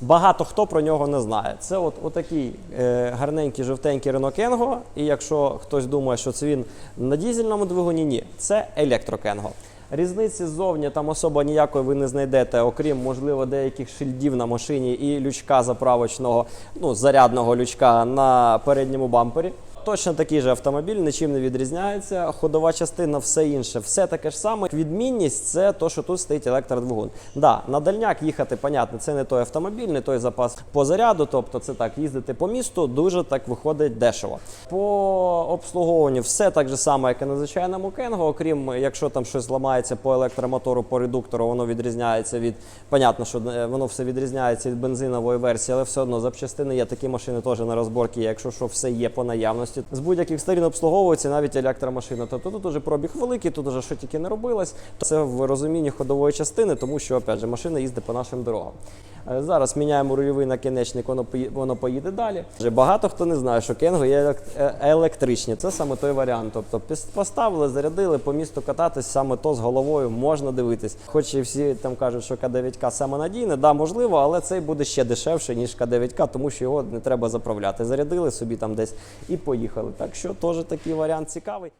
Багато хто про нього не знає. Це от отакий е, гарненький жовтенький Renault Kengo. І якщо хтось думає, що це він на дізельному двигуні, ні, це електрокенго. Різниці ззовні там особо ніякої ви не знайдете, окрім можливо деяких шильдів на машині і лючка заправочного, ну зарядного лючка на передньому бампері. Точно такий же автомобіль, нічим не відрізняється. Ходова частина, все інше, все таке ж саме. Відмінність це то, що тут стоїть електродвигун. Да, на дальняк їхати, понятно, це не той автомобіль, не той запас по заряду. Тобто, це так, їздити по місту дуже так виходить дешево. По обслуговуванню все так же само, як і на звичайному Кенго, окрім якщо там щось зламається по електромотору, по редуктору, воно відрізняється від. Понятно, що е, воно все відрізняється від бензинової версії, але все одно запчастини є. Такі машини теж на розборці, якщо що, все є по наявності. З будь-яких сторін обслуговується навіть електромашина. Тобто тут уже пробіг великий, тут уже що тільки не робилось. Це в розумінні ходової частини, тому що опять же машина їздить по нашим дорогам. Е, Зараз міняємо рульовий накінечник, воно воно поїде далі. Вже багато хто не знає, що Кенго є е, електричні. Це саме той варіант. Тобто поставили, зарядили по місту кататись, саме то з головою можна дивитись. Хоч і всі там кажуть, що К9К саме надійне, да, можливо, але цей буде ще дешевше, ніж К9К, тому що його не треба заправляти. Зарядили собі там десь і поїхали. Так що теж такий варіант цікавий.